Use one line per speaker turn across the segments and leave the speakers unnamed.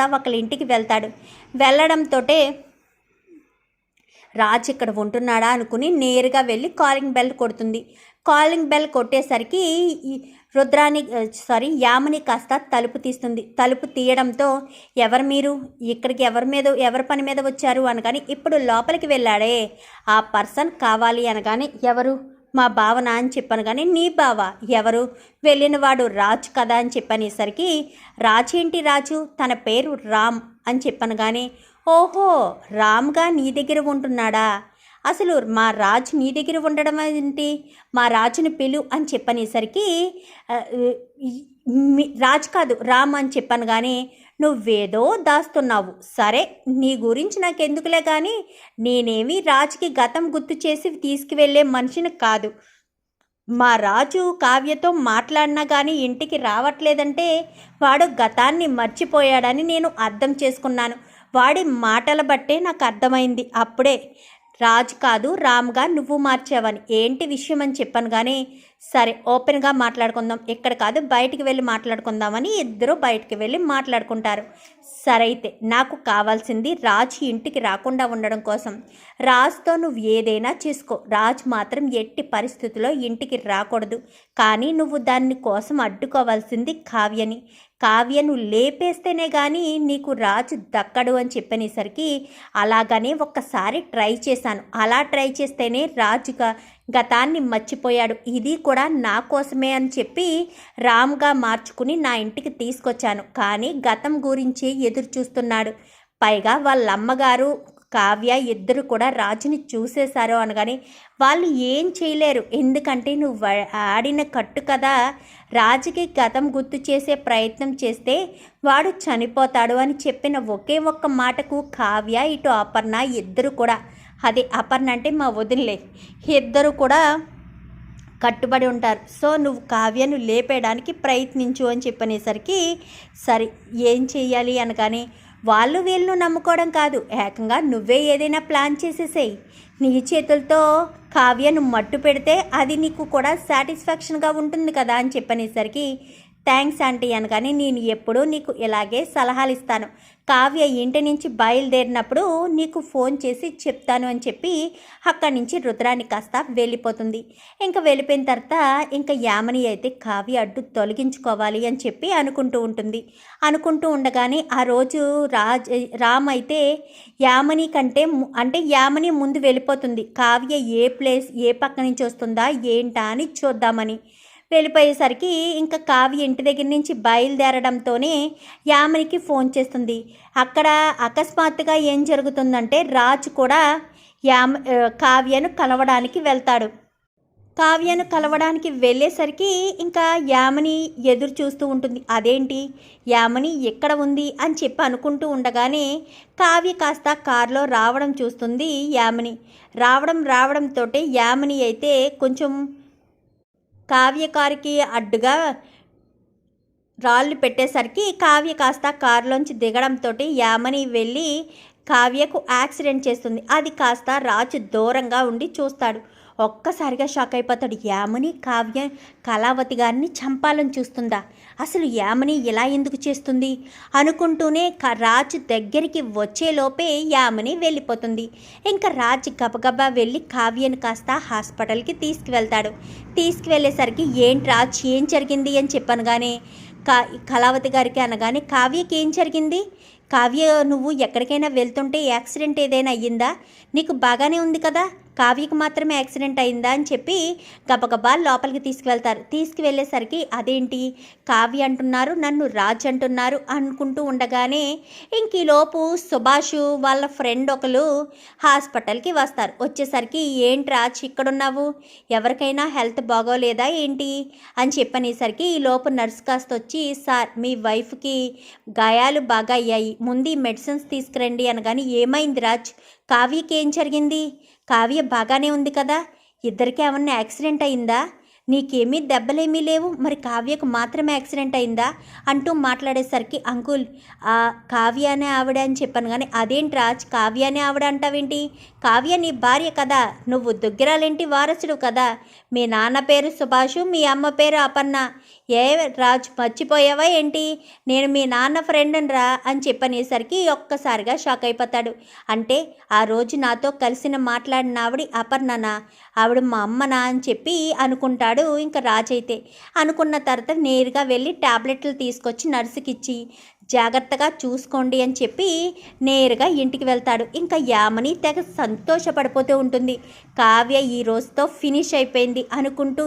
కాస్త ఒకళ్ళ ఇంటికి వెళ్తాడు. వెళ్ళడంతో రాజ్ ఇక్కడ ఉంటున్నాడా అనుకుని నేరుగా వెళ్ళి కాలింగ్ బెల్ కొడుతుంది. కాలింగ్ బెల్ కొట్టేసరికి ఈ రుద్రాని సారీ యామని కాస్త తలుపు తీస్తుంది. తలుపు తీయడంతో ఎవరు మీరు? ఇక్కడికి ఎవరి మీద ఎవరి పని మీద వచ్చారు? అనగానే ఇప్పుడు లోపలికి వెళ్ళాడే. ఆ పర్సన్ కావాలి అనగానే ఎవరు? మా భావన అని చెప్పాను కానీ నీ బావ ఎవరు? వెళ్ళినవాడు రాజు కదా అని చెప్పనేసరికి రాజు రాజు? తన పేరు రామ్ అని చెప్పాను కానీ ఓహో రామ్గా నీ దగ్గర ఉంటున్నాడా? అసలు మా రాజు నీ దగ్గర ఉండడం ఏంటి? మా రాజుని పిలు అని చెప్పనేసరికి రాజు కాదు రామ్ అని చెప్పాను కానీ నువ్వేదో దాస్తున్నావు. సరే నీ గురించి నాకెందుకులే కానీ నేనేమి రాజుకి గతం గుర్తు చేసి తీసుకువెళ్ళే మనిషిని కాదు. మా రాజు కావ్యతో మాట్లాడినా కానీ ఇంటికి రావట్లేదంటే వాడు గతాన్ని మర్చిపోయాడని నేను అర్థం చేసుకున్నాను. వాడి మాటల బట్టే నాకు అర్థమైంది. అప్పుడే రాజు కాదు రామ్గా నువ్వు మార్చావని. ఏంటి విషయం అని చెప్పాను కానీ సరే ఓపెన్గా మాట్లాడుకుందాం. ఇక్కడ కాదు బయటికి వెళ్ళి మాట్లాడుకుందామని ఇద్దరు బయటికి వెళ్ళి మాట్లాడుకుంటారు. సరైతే నాకు కావాల్సింది రాజు ఇంటికి రాకుండా ఉండడం కోసం. రాజుతో నువ్వు ఏదైనా చేసుకో. రాజు మాత్రం ఎట్టి పరిస్థితుల్లో ఇంటికి రాకూడదు. కానీ నువ్వు దాన్ని కోసం అడ్డుకోవాల్సింది కావ్యని. కావ్యను లేపేస్తేనే కానీ నీకు రాజు దక్కడు అని చెప్పనేసరికి అలాగనే ఒక్కసారి ట్రై చేశాను. అలా ట్రై చేస్తేనే రాజుగా గతాన్ని మర్చిపోయాడు. ఇది కూడా నా కోసమే అని చెప్పి రామ్గా మార్చుకుని నా ఇంటికి తీసుకొచ్చాను. కానీ గతం గురించి ఎదురు చూస్తున్నాడు. పైగా వాళ్ళ అమ్మగారు కావ్య ఇద్దరు కూడా రాజుని చూసేశారు అనగానే వాళ్ళు ఏం చేయలేరు. ఎందుకంటే నువ్వు ఆడిన కట్టు కదా రాజుకి గతం గుర్తు చేసే ప్రయత్నం చేస్తే వాడు చనిపోతాడు అని చెప్పిన ఒకే ఒక్క మాటకు కావ్య ఇటు అపర్ణ ఇద్దరు కూడా అది అపర్ణ అంటే మా వదినలే. ఇద్దరు కూడా కట్టుబడి ఉంటారు. సో నువ్వు కావ్యను లేపేయడానికి ప్రయత్నించు అని చెప్పనేసరికి సరే ఏం చెయ్యాలి అనగానే వాళ్ళు వీళ్ళు నమ్ముకోవడం కాదు. ఏకంగా నువ్వే ఏదైనా ప్లాన్ చేసేసేయి. నీ చేతులతో కావ్యను మట్టు పెడితే అది నీకు కూడా సాటిస్ఫాక్షన్గా ఉంటుంది కదా అని చెప్పనేసరికి థ్యాంక్స్ ఆంటీ అనగానే నేను ఎప్పుడూ నీకు ఇలాగే సలహాలు ఇస్తాను కావ్య ఇంటి నుంచి బయలుదేరినప్పుడు నీకు ఫోన్ చేసి చెప్తాను అని చెప్పి అక్కడి నుంచి రుద్రాన్ని కాస్త వెళ్ళిపోతుంది. ఇంకా వెళ్ళిపోయిన తర్వాత ఇంకా యామని అయితే కావ్య అడ్డు తొలగించుకోవాలి అని చెప్పి అనుకుంటూ ఉంటుంది. అనుకుంటూ ఉండగానే ఆ రోజు రాజ్ రామ్ అయితే యామని కంటే అంటే యామని ముందు వెళ్ళిపోతుంది. కావ్య ఏ ప్లేస్ ఏ పక్క నుంచి వస్తుందా ఏంటా అని చూద్దామని. వెళ్ళిపోయేసరికి ఇంకా కావ్య ఇంటి దగ్గర నుంచి బయలుదేరడంతోనే యామినికి ఫోన్ చేస్తుంది. అక్కడ అకస్మాత్తుగా ఏం జరుగుతుందంటే రాజు కూడా యామ కావ్యను కలవడానికి వెళ్తాడు. కావ్యను కలవడానికి వెళ్ళేసరికి ఇంకా యామని ఎదురు చూస్తూ ఉంటుంది. అదేంటి? యామని ఎక్కడ ఉంది? అని చెప్పి అనుకుంటూ ఉండగానే కావ్య కాస్త కారులో రావడం చూస్తుంది యామని. రావడం రావడంతో యామని అయితే కొంచెం కావ్యకారికి అడ్డుగా రాళ్ళు పెట్టేసరికి కావ్య కాస్త కారులోంచి దిగడంతో యామని వెళ్ళి కావ్యకు యాక్సిడెంట్ చేస్తుంది. అది కాస్త రాజు దూరంగా ఉండి చూస్తాడు. ఒక్కసారిగా షాక్ అయిపోతాడు. యామని కావ్య కళావతి గారిని చంపాలని చూస్తుందా? అసలు యామని ఇలా ఎందుకు చేస్తుంది? అనుకుంటూనే రాజు దగ్గరికి వచ్చేలోపే యామని వెళ్ళిపోతుంది. ఇంకా రాజు గబగబా వెళ్ళి కావ్యను కాస్త హాస్పిటల్కి తీసుకువెళ్తాడు. తీసుకువెళ్ళేసరికి ఏంటి రాజ్ ఏం జరిగింది? అని చెప్పాను కానీ కా కళావతి గారికి అనగానే కావ్యకి ఏం జరిగింది? కావ్య నువ్వు ఎక్కడికైనా వెళ్తుంటే యాక్సిడెంట్ ఏదైనా అయ్యిందా? నీకు బాగానే ఉంది కదా? కావ్యకు మాత్రమే యాక్సిడెంట్ అయిందా అని చెప్పి గబగబా లోపలికి తీసుకువెళ్తారు. తీసుకువెళ్ళేసరికి అదేంటి? కావ్య అంటున్నారు నన్ను రాజ్ అంటున్నారు అనుకుంటూ ఉండగానే ఇంక ఈలోపు సుభాష్ వాళ్ళ ఫ్రెండ్ ఒకరు హాస్పిటల్కి వస్తారు. వచ్చేసరికి ఏంటి రాజ్ ఇక్కడున్నావు? ఎవరికైనా హెల్త్ బాగోలేదా ఏంటి? అని చెప్పనేసరికి ఈ లోపు నర్స్ కాస్త వచ్చి సార్ మీ వైఫ్కి గాయాలు బాగా అయ్యాయి. ముందు మెడిసిన్స్ తీసుకురండి అనగాని ఏమైంది రాజ్? కావ్యకి ఏం జరిగింది? కావ్య బాగానే ఉంది కదా? ఇద్దరికీ ఏమన్నా యాక్సిడెంట్ అయిందా? నీకేమీ దెబ్బలేమీ లేవు మరి కావ్యకు మాత్రమే యాక్సిడెంట్ అయిందా? అంటూ మాట్లాడేసరికి అంకుల్ ఆ కావ్య అనే ఆవిడ అని చెప్పాను కానీ అదేంటి రాజ్? కావ్య అనే ఆవిడ అంటావేంటి? కావ్య నీ భార్య కదా నువ్వు దుగ్గిరాలేంటి వారసుడు కదా? మీ నాన్న పేరు సుభాషు మీ అమ్మ పేరు అపర్ణ. ఏ రాజ్ మర్చిపోయావా ఏంటి? నేను మీ నాన్న ఫ్రెండ్ని రా అని చెప్పనేసరికి ఒక్కసారిగా షాక్ అయిపోతాడు. అంటే ఆ రోజు నాతో కలిసిన మాట్లాడిన ఆవిడ అపర్ణనా? ఆవిడ మా అమ్మనా అని చెప్పి అనుకుంటాడు ఇంకా రాజైతే. అనుకున్న తర్వాత నేరుగా వెళ్ళి ట్యాబ్లెట్లు తీసుకొచ్చి నర్సుకి ఇచ్చి జాగ్రత్తగా చూసుకోండి అని చెప్పి నేరుగా ఇంటికి వెళ్తాడు. ఇంకా యామని తెగ సంతోషపడిపోతూ ఉంటుంది. కావ్య ఈ రోజుతో ఫినిష్ అయిపోయింది అనుకుంటూ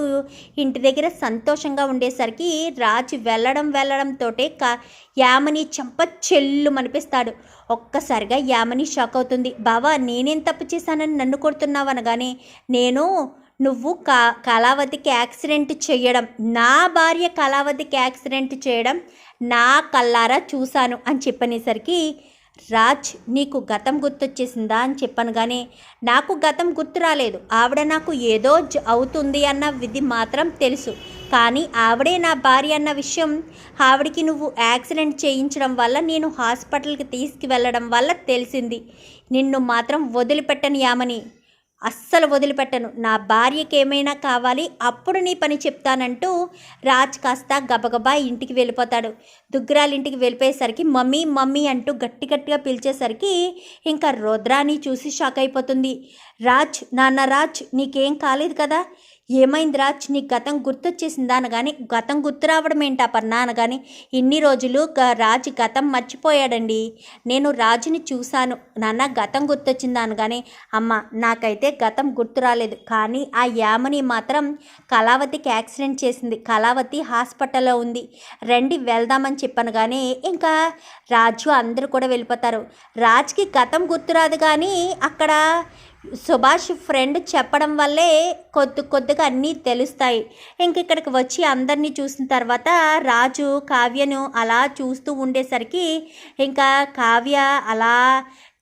ఇంటి దగ్గర సంతోషంగా ఉండేసరికి రాజు వెళ్ళడం వెళ్ళడంతో కా యామని చెంప చెల్లు మనిపిస్తాడు ఒక్కసారిగా యామని షాక్ అవుతుంది. బావా నేనేం తప్పు చేశానని నన్ను కొడుతున్నావు అనగానే నేను నువ్వు కా కళావతికి యాక్సిడెంట్ చేయడం నా భార్య కళావతికి యాక్సిడెంట్ చేయడం నా కల్లారా చూశాను అని చెప్పనేసరికి రాజ్ నీకు గతం గుర్తొచ్చేసిందా అని చెప్పాను కానీ నాకు గతం గుర్తు రాలేదు. ఆవిడ నాకు ఏదో అవుతుంది అన్న విధి మాత్రం తెలుసు. కానీ ఆవిడే నా భార్య అన్న విషయం ఆవిడికి నువ్వు యాక్సిడెంట్ చేయించడం వల్ల నేను హాస్పిటల్కి తీసుకువెళ్ళడం వల్ల తెలిసింది. నిన్ను మాత్రం వదిలిపెట్టను యామని అస్సలు వదిలిపెట్టను. నా భార్యకి ఏమైనా కావాలి అప్పుడు నీ పని చెప్తానంటూ రాజ్ కాస్త గబగబా ఇంటికి వెళ్ళిపోతాడు. దుగ్గరాల ఇంటికి వెళ్ళిపోయేసరికి మమ్మీ మమ్మీ అంటూ గట్టి గట్టిగా పిలిచేసరికి ఇంకా రుద్రాని చూసి షాక్ అయిపోతుంది. రాజ్ నాన్న రాజ్ నీకేం కాలేదు కదా? ఏమైంది నీ గతం గుర్తొచ్చేసిందా అనగాని గతం గుర్తు రావడం ఏంటా పన్నా అనగాని ఇన్ని రోజులు రాజు గతం మర్చిపోయాడండి. నేను రాజుని చూశాను. నాన్న గతం గుర్తొచ్చిందా అనగానే అమ్మ నాకైతే గతం గుర్తు రాలేదు. కానీ ఆ యామని మాత్రం కళావతికి యాక్సిడెంట్ చేసింది. కళావతి హాస్పిటల్లో ఉంది. రండి వెళ్దామని చెప్పాను కానీ ఇంకా రాజు అందరూ కూడా వెళ్ళిపోతారు. రాజ్కి గతం గుర్తురాదు కానీ అక్కడ సుభాష్ ఫ్రెండ్ చెప్పడం వల్లే కొద్ది కొద్దిగా అన్నీ తెలుస్తాయి. ఇంక ఇక్కడికి వచ్చి అందరినీ చూసిన తర్వాత రాజు కావ్యను అలా చూస్తూ ఉండేసరికి ఇంకా కావ్య అలా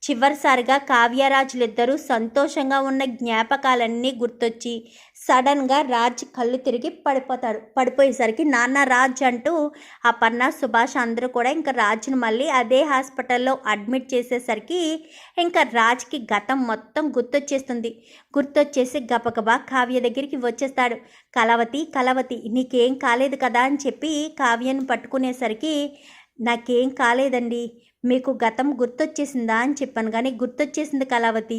చివరిసారిగా కావ్యరాజులిద్దరూ సంతోషంగా ఉన్న జ్ఞాపకాలన్నీ గుర్తొచ్చి సడన్గా రాజ్ కళ్ళు తిరిగి పడిపోతాడు. పడిపోయేసరికి నాన్న రాజ్ అంటూ అపర్ణ సుభాష్ అందరూ కూడా ఇంకా రాజ్ను మళ్ళీ అదే హాస్పిటల్లో అడ్మిట్ చేసేసరికి ఇంకా రాజ్కి గతం మొత్తం గుర్తొచ్చేస్తుంది. గుర్తొచ్చేసి గబగబా కావ్య దగ్గరికి వచ్చేస్తాడు. కలవతి కలవతి నీకేం కాలేదు కదా అని చెప్పి కావ్యను పట్టుకునేసరికి నాకేం కాలేదండి. మీకు గతం గుర్తొచ్చేసిందా అని చెప్పాను. కానీ గుర్తొచ్చేసింది కళావతి.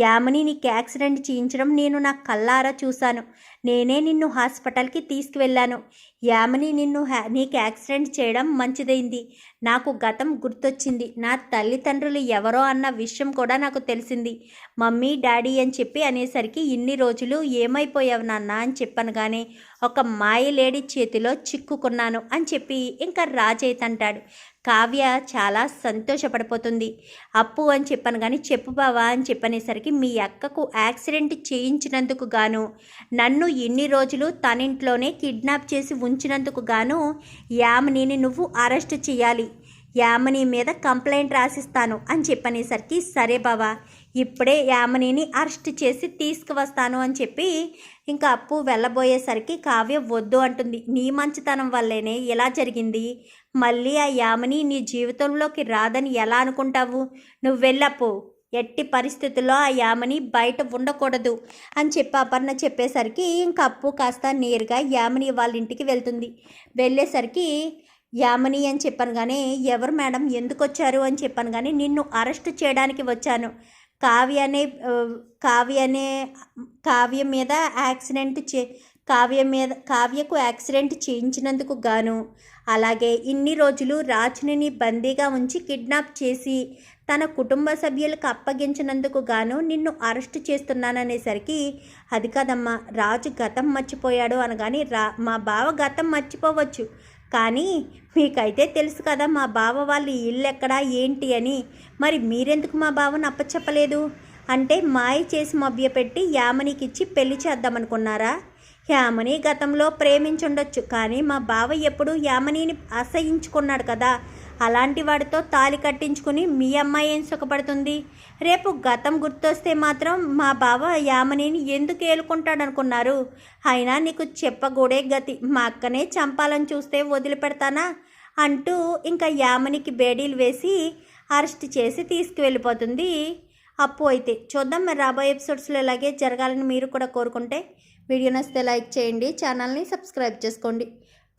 యామిని నీకు యాక్సిడెంట్ చేయించడం నేను నా కళ్ళారా చూశాను. నేనే నిన్ను హాస్పిటల్కి తీసుకువెళ్ళాను. యామిని నిన్ను హ్యా నీకు యాక్సిడెంట్ చేయడం మంచిదైంది. నాకు గతం గుర్తొచ్చింది. నా తల్లిదండ్రులు ఎవరో అన్న విషయం కూడా నాకు తెలిసింది. మమ్మీ డాడీ అని చెప్పి అనేసరికి ఇన్ని రోజులు ఏమైపోయావు నాన్న అని చెప్పాను కానీ ఒక మాయలేడి చేతిలో చిక్కుకున్నాను అని చెప్పి ఇంకా రాజైత్ అంటాడు. కావ్య చాలా సంతోషపడిపోతుంది. అప్పు అని చెప్పాను కానీ చెప్పు బావా అని చెప్పనేసరికి మీ అక్కకు యాక్సిడెంట్ చేయించినందుకు గాను నన్ను ఇన్ని రోజులు తనింట్లోనే కిడ్నాప్ చేసి ఉంచినందుకు గాను యామినిని నువ్వు అరెస్ట్ చేయాలి. యామిని మీద కంప్లైంట్ రాసిస్తాను అని చెప్పనేసరికి సరే బావా ఇప్పుడే యామినిని అరెస్ట్ చేసి తీసుకువస్తాను అని చెప్పి ఇంకా అప్పు వెళ్ళబోయేసరికి కావ్య వద్దు అంటుంది. నీ మంచితనం వల్లేనే ఇలా జరిగింది? మళ్ళీ ఆ యామిని నీ జీవితంలోకి రాదని ఎలా అనుకుంటావు? నువ్వు వెళ్ళప్పు ఎట్టి పరిస్థితుల్లో ఆ యామని బయట ఉండకూడదు అని చెప్పి అపర్ణ చెప్పేసరికి ఇంకా అప్పు కాస్త నేరుగా యామని వాళ్ళ ఇంటికి వెళ్తుంది. వెళ్ళేసరికి యామని అని చెప్పాను కానీ ఎవరు మేడం? ఎందుకు వచ్చారు అని చెప్పాను కానీ నిన్ను అరెస్ట్ చేయడానికి వచ్చాను. కావ్య అనే కావ్య అనే కావ్య మీద యాక్సిడెంట్ చే కావ్య మీద కావ్యకు యాక్సిడెంట్ చేయించినందుకు గాను అలాగే ఇన్ని రోజులు రాజుని బందీగా ఉంచి కిడ్నాప్ చేసి తన కుటుంబ సభ్యులకు అప్పగించినందుకు గాను నిన్ను అరెస్ట్ చేస్తున్నాననేసరికి అది కాదమ్మా రాజు గతం మర్చిపోయాడు అనగాని రా మా బావ గతం మర్చిపోవచ్చు. కానీ మీకైతే తెలుసు కదా మా బావ వాళ్ళ ఇల్లు ఎక్కడా ఏంటి అని. మరి మీరెందుకు మా బావను అప్పచెప్పలేదు? అంటే మాయ చేసి మభ్యపెట్టి యామనికిచ్చి పెళ్ళి చేద్దామనుకున్నారా? యామని గతంలో ప్రేమించుండొచ్చు కానీ మా బావ ఎప్పుడు యామనిని అసహించుకున్నాడు కదా. అలాంటి వాడితో తాలి కట్టించుకుని మీ అమ్మాయి ఏం సుఖపడుతుంది? రేపు గతం గుర్తొస్తే మాత్రం మా బావ యామనిని ఎందుకు ఏలుకుంటాడనుకున్నారు? అయినా నీకు చెప్పగూడే గతి. మా అక్కనే చంపాలని చూస్తే వదిలిపెడతానా? అంటూ ఇంకా యామనికి బేడీలు వేసి అరెస్ట్ చేసి తీసుకువెళ్ళిపోతుంది. అప్పు అయితే చూద్దాం మరి రాబోయే ఎపిసోడ్స్లో ఇలాగే జరగాలని మీరు కూడా కోరుకుంటే. వీడియో నచ్చితే లైక్ చేయండి ఛానల్ని సబ్స్క్రైబ్ చేసుకోండి.